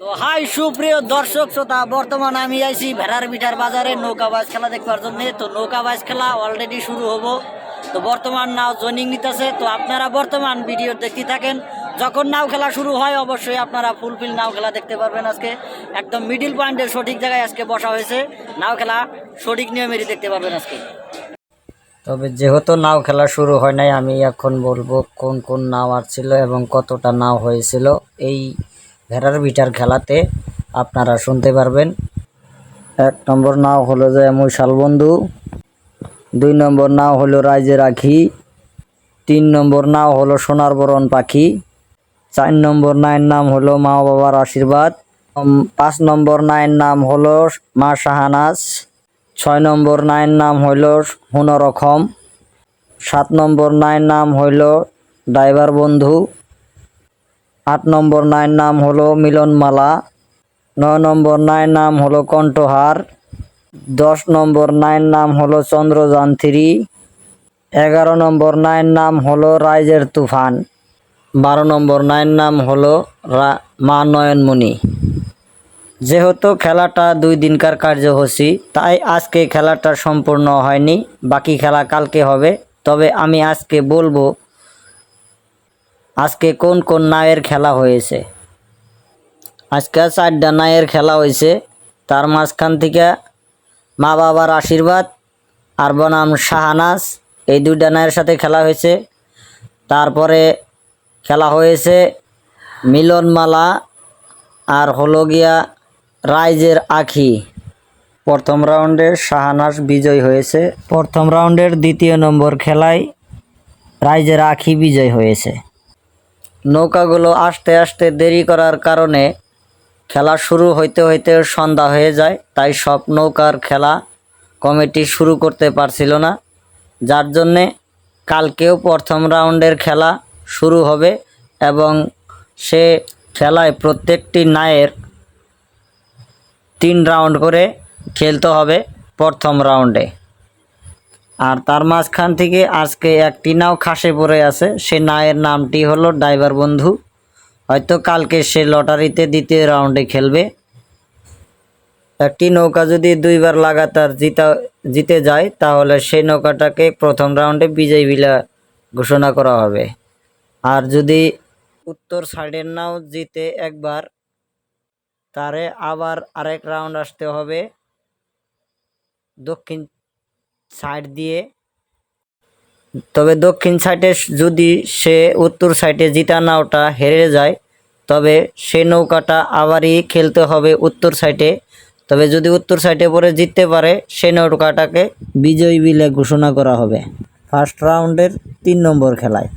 তো হাই, সুপ্রিয় দর্শক শ্রোতা, বর্তমান আমি আইছি ভেড়ার বিটার বাজারে নৌকাবাজ খেলা দেখবার জন্য। তো নৌকাবাজ খেলা অলরেডি শুরু হব। তো বর্তমান নাও জয়নিং নিতেছে। তো আপনারা বর্তমান ভিডিও দেখতে থাকেন। যখন নাও খেলা শুরু হয়, অবশ্যই আপনারা ফুলফিল নাও খেলা দেখতে পারবেন আজকে। একদম মিডিল পয়েন্টের সঠিক জায়গায় আজকে বসা হয়েছে। নাও খেলা সঠিক নিয়মেরই দেখতে পারবেন আজকে। তবে যেহেতু নাও খেলা শুরু হয় নাই, আমি এখন বলব কোন কোন নাও আসছিল এবং কতটা নাও হয়েছিল। এই ভেড়ার বিটার খেলাতে আপনারা শুনতে পারবেন। এক নম্বর নাও হলো যে মৈশাল বন্ধু। দুই নম্বর নাও হলো রাইজে রাখি। তিন নম্বর নাও হলো সোনার বরণ পাখি। চার নম্বর নায়ের নাম হলো মা বাবার আশীর্বাদ পাঁচ নম্বর নায়ের নাম হলো মা শাহানাজ। ছয় নম্বর নায়ের নাম হইল হুনরক্ষম সাত নম্বর নায়ের নাম হইল ড্রাইভার বন্ধু। আট নম্বর নায়ের নাম হলো মিলনমালা নয় নম্বর নায়ের নাম হলো কণ্ঠহার, দশ নম্বর নায়ের নাম হলো চন্দ্রযান থ্রি, এগারো নম্বর নায়ের নাম হলো রাইজের তুফান, বারো নম্বর নায়ের নাম হলো মা নয়নমণি। যেহেতু খেলাটা দুই দিনকার কার্যসূচি, তাই আজকে খেলাটা সম্পূর্ণ হয়নি, বাকি খেলা কালকে হবে, তবে আমি আজকে বলব আজকে কোন কোন নায়ের খেলা হয়েছে? আজকে চারটা নায়ের খেলা হয়েছে। তার মাঝখান থেকে মা বাবার আশীর্বাদ আর বনাম শাহানাস এই দুইটা নায়ের সাথে খেলা হয়েছে। তারপরে খেলা হয়েছে মিলনমালা আর হলো গিয়া রাইজের আখি। প্রথম রাউন্ডে শাহানাস বিজয় হয়েছে। প্রথম রাউন্ডের দ্বিতীয় নম্বর খেলায় রাইজের আখি বিজয় হয়েছে। নৌকাগুলো আস্তে আস্তে দেরি করার কারণে খেলা শুরু হইতে হইতে সন্ধ্যা হয়ে যায়, তাই সব নৌকার খেলা কমিটি শুরু করতে পারছিল না। যার জন্যে কালকেও প্রথম রাউন্ডের খেলা শুরু হবে এবং সে খেলায় প্রত্যেকটি নায়ের তিন রাউন্ড করে খেলতে হবে প্রথম রাউন্ডে। আর তার মাঝখান থেকে আজকে একটি নাও খাসে পড়ে আছে। সে নায়ের নামটি হলো ড্রাইভার বন্ধু। হয়তো কালকে সে লটারিতে দ্বিতীয় রাউন্ডে খেলবে। একটি নৌকা যদি দুইবার লাগাতার জিতা, জিতে যায়, তাহলে সেই নৌকাটাকে প্রথম রাউন্ডে বিজয়ী বিলা ঘোষণা করা হবে। আর যদি উত্তর সাইডের নাও জিতে একবার, তারে আবার আরেক রাউন্ড আসতে হবে। দক্ষিণ সাইড দিয়ে। তবে দক্ষিণ সাইডে যদি সে উত্তর সাইডে জিতা নাওটা হেরে যায়, তবে সে নৌকাটা আবারই খেলতে হবে উত্তর সাইডে। তবে যদি উত্তর সাইডে পরে জিততে পারে, সে নৌকাটাকে বিজয়ী বিলে ঘোষণা করা হবে। ফার্স্ট রাউন্ডের তিন নম্বর খেলায়।